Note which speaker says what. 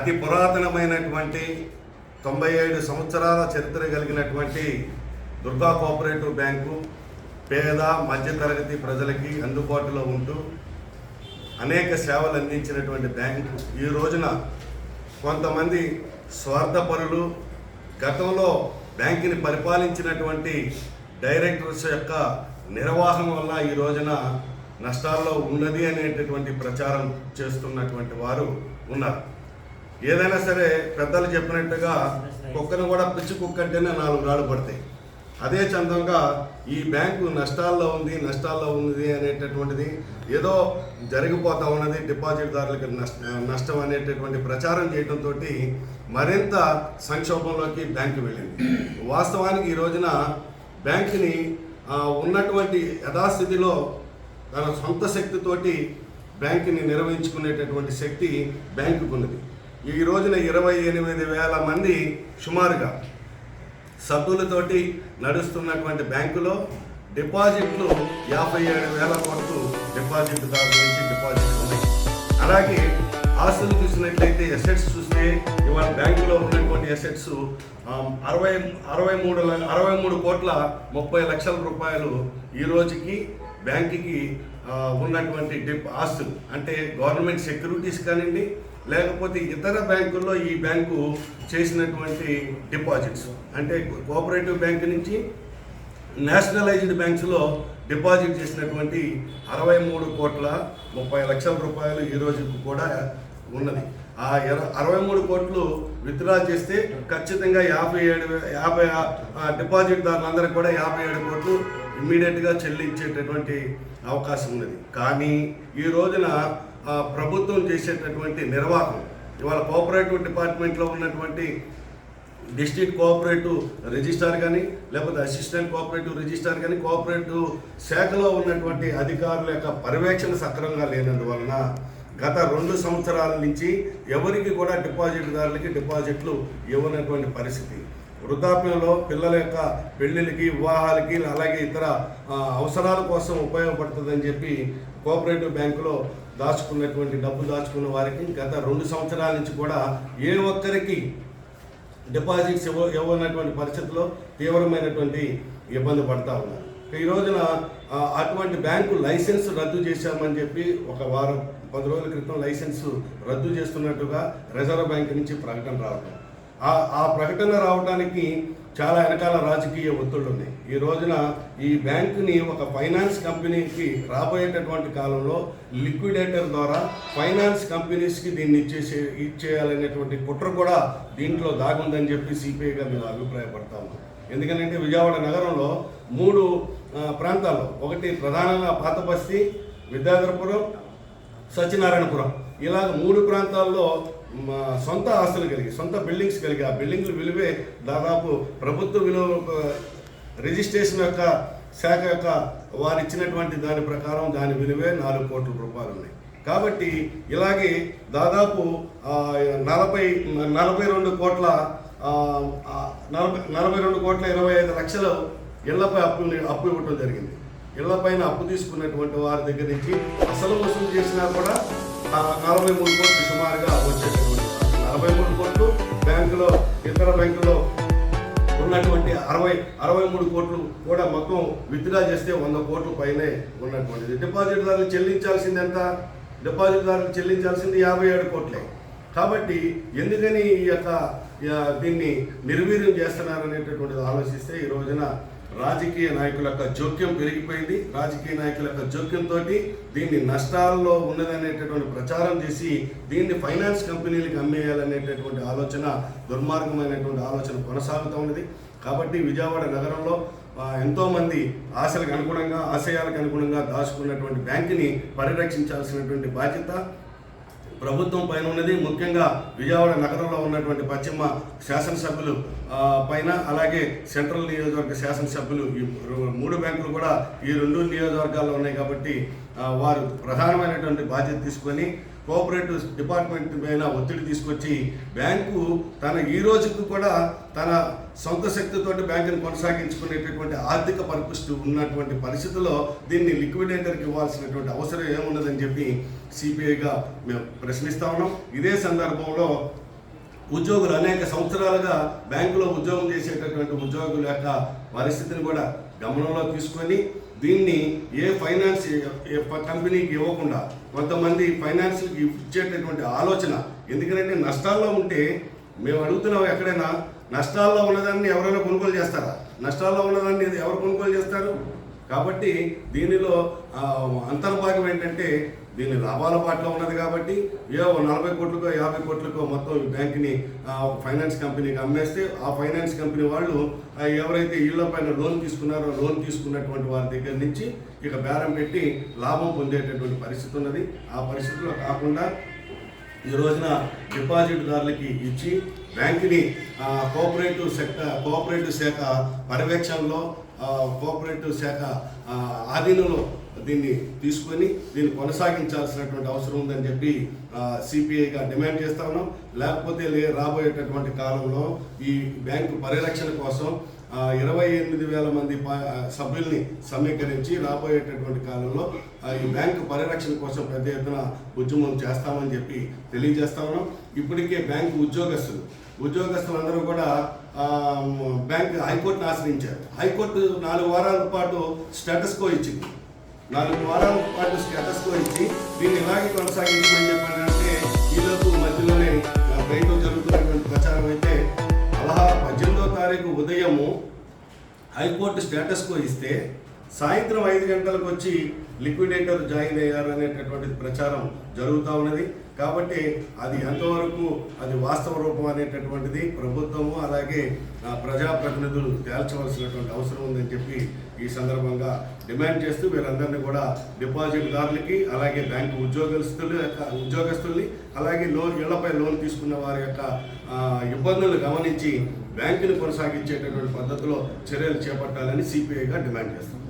Speaker 1: అతి పురాతనమైనటువంటి తొంభై ఏడు సంవత్సరాల చరిత్ర కలిగినటువంటి దుర్గా కోఆపరేటివ్ బ్యాంకు పేద మధ్యతరగతి ప్రజలకి అందుబాటులో ఉంటూ అనేక సేవలు అందించినటువంటి బ్యాంకు. ఈ రోజున కొంతమంది స్వార్థపరులు గతంలో బ్యాంకుని పరిపాలించినటువంటి డైరెక్టర్స్ యొక్క నిర్వాహం వల్ల ఈ రోజున నష్టాల్లో ఉన్నది అనేటటువంటి ప్రచారం చేస్తున్నటువంటి వారు ఉన్నారు. ఏదైనా సరే పెద్దలు చెప్పినట్టుగా కుక్కను కూడా పిచ్చి కుక్క అంటేనే నాలుగు రాళ్ళు పడతాయి. అదే చందంగా ఈ బ్యాంకు నష్టాల్లో ఉంది నష్టాల్లో ఉంది అనేటటువంటిది ఏదో జరిగిపోతా ఉన్నది డిపాజిట్దారులకు నష్ట నష్టం అనేటటువంటి ప్రచారం చేయడంతో మరింత సంక్షోభంలోకి బ్యాంకు వెళ్ళింది. వాస్తవానికి ఈ రోజున బ్యాంకుని ఉన్నటువంటి యథాస్థితిలో తన సొంత శక్తితోటి బ్యాంకుని నిర్వహించుకునేటటువంటి శక్తి బ్యాంకుకు ఉన్నది ఈ రోజున ఇరవై ఎనిమిది వేల మంది సుమారుగా సభ్యులతోటి నడుస్తున్నటువంటి బ్యాంకులో డిపాజిట్లు యాభై ఏడు వేల కోట్లు దాని నుంచి డిపాజిట్లు ఉన్నాయి. అలాగే ఆస్తులు చూసినట్లయితే ఎసెట్స్ చూస్తే ఇవాళ బ్యాంకులో ఉన్నటువంటి ఎసెట్స్ అరవై అరవై మూడు అరవై మూడు కోట్ల ముప్పై లక్షల రూపాయలు ఈ రోజుకి బ్యాంకుకి ఉన్నటువంటి డిప్ ఆస్తులు. అంటే గవర్నమెంట్ సెక్యూరిటీస్ కానివ్వండి లేకపోతే ఇతర బ్యాంకుల్లో ఈ బ్యాంకు చేసినటువంటి డిపాజిట్స్. అంటే కోఆపరేటివ్ బ్యాంక్ నుంచి నేషనలైజ్డ్ బ్యాంక్స్లో డిపాజిట్ చేసినటువంటి అరవై మూడు కోట్ల ముప్పై లక్షల రూపాయలు ఈ రోజుకు కూడా ఉన్నది. ఆ ఇర- అరవై మూడు కోట్లు విత్డ్రా చేస్తే ఖచ్చితంగా యాభై ఏడు యాభై డిపాజిట్ డిపాజిట్దారులందరికీ కూడా యాభై ఏడు కోట్లు ఇమ్మీడియట్గా చెల్లించేటటువంటి అవకాశం ఉన్నది. కానీ ఈ రోజున ప్రభుత్వం చేసేటటువంటి నిర్వాహం ఇవాళ కోఆపరేటివ్ డిపార్ట్మెంట్లో ఉన్నటువంటి డిస్ట్రిక్ట్ కోఆపరేటివ్ రిజిస్టార్ కానీ లేకపోతే అసిస్టెంట్ కోఆపరేటివ్ రిజిస్టార్ కానీ కోఆపరేటివ్ శాఖలో ఉన్నటువంటి అధికారుల యొక్క పర్యవేక్షణ సక్రమంగా లేనందువలన గత రెండు సంవత్సరాల నుంచి ఎవరికి కూడా డిపాజిట్దారులకి డిపాజిట్లు ఇవ్వనటువంటి పరిస్థితి. వృద్ధాప్యంలో పిల్లల యొక్క పెళ్ళిళ్ళకి వివాహాలకి అలాగే ఇతర అవసరాల కోసం ఉపయోగపడుతుందని చెప్పి కోఆపరేటివ్ బ్యాంకులో దాచుకున్నటువంటి డబ్బు దాచుకున్న వారికి గత రెండు సంవత్సరాల నుంచి కూడా ఏ ఒక్కరికి డిపాజిట్స్ ఇవ్వ ఇవ్వనటువంటి పరిస్థితుల్లో తీవ్రమైనటువంటి ఇబ్బంది పడతా ఉన్నారు. ఈ రోజున అటువంటి బ్యాంకు లైసెన్స్ రద్దు చేశామని చెప్పి ఒక వారం పది రోజుల క్రితం లైసెన్స్ రద్దు చేస్తున్నట్టుగా రిజర్వ్ బ్యాంక్ నుంచి ప్రకటన రావడం ఆ ఆ ప్రకటన రావడానికి చాలా వెనకాల రాజకీయ ఒత్తిళ్ళు ఉన్నాయి ఈ రోజున ఈ బ్యాంకుని ఒక ఫైనాన్స్ కంపెనీకి రాబోయేటటువంటి కాలంలో లిక్విడేటర్ ద్వారా ఫైనాన్స్ కంపెనీస్కి దీన్ని ఇచ్చేసే ఇచ్చేయాలనేటువంటి కుట్ర కూడా దీంట్లో దాగుందని చెప్పి సిపిఐగా మేము అభిప్రాయపడతాము ఎందుకంటే విజయవాడ నగరంలో మూడు ప్రాంతాలు ఒకటి ప్రధానంగా పాత బస్తీ విద్యాధరపురం సత్యనారాయణపురం. ఇలాగ మూడు ప్రాంతాల్లో సొంత ఆస్తులు కలిగి సొంత బిల్డింగ్స్ కలిగి ఆ బిల్డింగ్లు విలువే దాదాపు ప్రభుత్వ విలువ రిజిస్ట్రేషన్ యొక్క శాఖ యొక్క వారు ఇచ్చినటువంటి దాని ప్రకారం దాని విలువే నాలుగు కోట్ల రూపాయలు ఉన్నాయి. కాబట్టి ఇలాగే దాదాపు నలభై నలభై రెండు కోట్ల నలభై నలభై రెండు కోట్ల ఇరవై ఐదు లక్షలు ఇళ్ళపై అప్పు అప్పు ఇవ్వటం జరిగింది. ఇళ్ళపైన అప్పు తీసుకున్నటువంటి వారి దగ్గర నుంచి అసలు వసూలు చేసినా కూడా నలభై మూడు కోట్లు సుమారుగా వచ్చేటటువంటి నలభై మూడు కోట్లు బ్యాంకులో ఇతర బ్యాంకులో ఉన్నటువంటి అరవై అరవై మూడు కోట్లు కూడా మొత్తం విత్డ్రా చేస్తే వంద కోట్ల పైనే ఉన్నటువంటిది. డిపాజిట్దారులు చెల్లించాల్సింది ఎంత? డిపాజిట్దారులు చెల్లించాల్సింది యాభై ఏడు కోట్లే. కాబట్టి ఎందుకని ఈ యొక్క దీన్ని నిర్వీర్యం చేస్తున్నారనేటటువంటిది ఆలోచిస్తే ఈ రోజున రాజకీయ నాయకుల యొక్క జోక్యం పెరిగిపోయింది. రాజకీయ నాయకుల యొక్క జోక్యంతో దీన్ని నష్టాల్లో ఉన్నదనేటటువంటి ప్రచారం చేసి దీన్ని ఫైనాన్స్ కంపెనీలకు అమ్మేయాలనేటటువంటి ఆలోచన దుర్మార్గమైనటువంటి ఆలోచన కొనసాగుతూ ఉన్నది. కాబట్టి విజయవాడ నగరంలో ఎంతోమంది ఆశలకు అనుగుణంగా ఆశయాలకు అనుగుణంగా దాచుకున్నటువంటి బ్యాంకుని పరిరక్షించాల్సినటువంటి బాధ్యత ప్రభుత్వం పైన ఉన్నది. ముఖ్యంగా విజయవాడ నగరంలో ఉన్నటువంటి పశ్చిమ శాసనసభ్యులు పైన అలాగే సెంట్రల్ నియోజకవర్గ శాసనసభ్యులు ఈ మూడు బ్యాంకులు కూడా ఈ రెండు నియోజకవర్గాల్లో ఉన్నాయి కాబట్టి వారు ప్రధానమైనటువంటి బాధ్యత తీసుకొని కోఆపరేటివ్ డిపార్ట్మెంట్ పైన ఒత్తిడి తీసుకొచ్చి బ్యాంకు తన ఈ రోజుకు కూడా తన సొంత శక్తితోటి బ్యాంకును కొనసాగించుకునేటటువంటి ఆర్థిక పరిపుష్టి ఉన్నటువంటి పరిస్థితుల్లో దీన్ని లిక్విడేటర్కి ఇవ్వాల్సినటువంటి అవసరం ఏమున్నదని చెప్పి సిపిఐగా మేము ప్రశ్నిస్తా ఉన్నాం. ఇదే సందర్భంలో ఉద్యోగులు అనేక సంవత్సరాలుగా బ్యాంకులో ఉద్యోగం చేసేటటువంటి ఉద్యోగుల యొక్క పరిస్థితిని కూడా గమనంలో తీసుకొని దీన్ని ఏ ఫైనాన్స్ కంపెనీకి ఇవ్వకుండా కొంతమంది ఫైనాన్షియల్ ఇచ్చేటటువంటి ఆలోచన. ఎందుకంటే నష్టాల్లో ఉంటే మేము అడుగుతున్నాం ఎక్కడైనా నష్టాల్లో ఉన్నదాన్ని ఎవరైనా కొనుగోలు చేస్తారా? నష్టాల్లో ఉన్నదాన్ని ఎవరు కొనుగోలు చేస్తారు? కాబట్టి దీనిలో అంతర్భాగం ఏంటంటే దీని లాభాల పాటలో ఉన్నది కాబట్టి ఏ నలభై కోట్లకో యాభై కోట్లకో మొత్తం ఈ బ్యాంక్ని ఫైనాన్స్ కంపెనీకి అమ్మేస్తే ఆ ఫైనాన్స్ కంపెనీ వాళ్ళు ఎవరైతే ఇళ్ళ పైన లోన్ తీసుకున్నారో లోన్ తీసుకున్నటువంటి వారి దగ్గర నుంచి ఇక బేరం పెట్టి లాభం పొందేటటువంటి పరిస్థితి ఉన్నది. ఆ పరిస్థితిలో కాకుండా ఈ రోజున డిపాజిట్దారులకి ఇచ్చి బ్యాంకుని కోఆపరేటివ్ సెక్టర్ కోఆపరేటివ్ శాఖ పర్యవేక్షణలో కోఆపరేటివ్ శాఖ ఆధీనంలో దీన్ని తీసుకొని దీన్ని కొనసాగించాల్సినటువంటి అవసరం ఉందని చెప్పి సిపిఐగా డిమాండ్ చేస్తా ఉన్నాం. లేకపోతే లే రాబోయేటటువంటి కాలంలో ఈ బ్యాంకు పరిరక్షణ కోసం ఇరవై ఎనిమిది వేల మంది సభ్యుల్ని సమీకరించి రాబోయేటటువంటి కాలంలో ఈ బ్యాంకు పరిరక్షణ కోసం పెద్ద ఎత్తున ఉద్యమం చేస్తామని చెప్పి తెలియజేస్తా ఉన్నాం. ఇప్పటికే బ్యాంకు ఉద్యోగస్తులు ఉద్యోగస్తులందరూ కూడా బ్యాంక్ హైకోర్టును ఆశ్రయించారు. హైకోర్టు నాలుగు వారాల పాటు స్టేటస్ కో ఇచ్చింది. నాలుగు వారాల పాటు స్టేటస్ కో ఇచ్చి దీన్ని ఇలాగే కొనసాగించమని చెప్పారంటే ఈలోపు మధ్యలోనే బయట జరుగుతున్నటువంటి ప్రచారం అయితే తారీఖు ఉదయము హైకోర్టు స్టేటస్కు ఇస్తే సాయంత్రం ఐదు గంటలకు వచ్చి లిక్విడేటర్ జాయిన్ అయ్యారు అనేటటువంటి ప్రచారం జరుగుతూ ఉన్నది. కాబట్టి అది ఎంతవరకు అది వాస్తవ రూపం అనేటటువంటిది ప్రభుత్వము అలాగే ప్రజాప్రతినిధులు తేల్చవలసినటువంటి అవసరం ఉందని చెప్పి ఈ సందర్భంగా డిమాండ్ చేస్తూ వీరందరినీ కూడా డిపాజిట్దారులకి అలాగే బ్యాంకు ఉద్యోగస్తులు ఉద్యోగస్తుల్ని అలాగే లోన్ ఇళ్ళపై లోన్ తీసుకున్న వారి యొక్క ఇబ్బందులు గమనించి బ్యాంకును కొనసాగించేటటువంటి పద్ధతిలో చర్యలు చేపట్టాలని సిపిఐగా డిమాండ్ చేస్తాం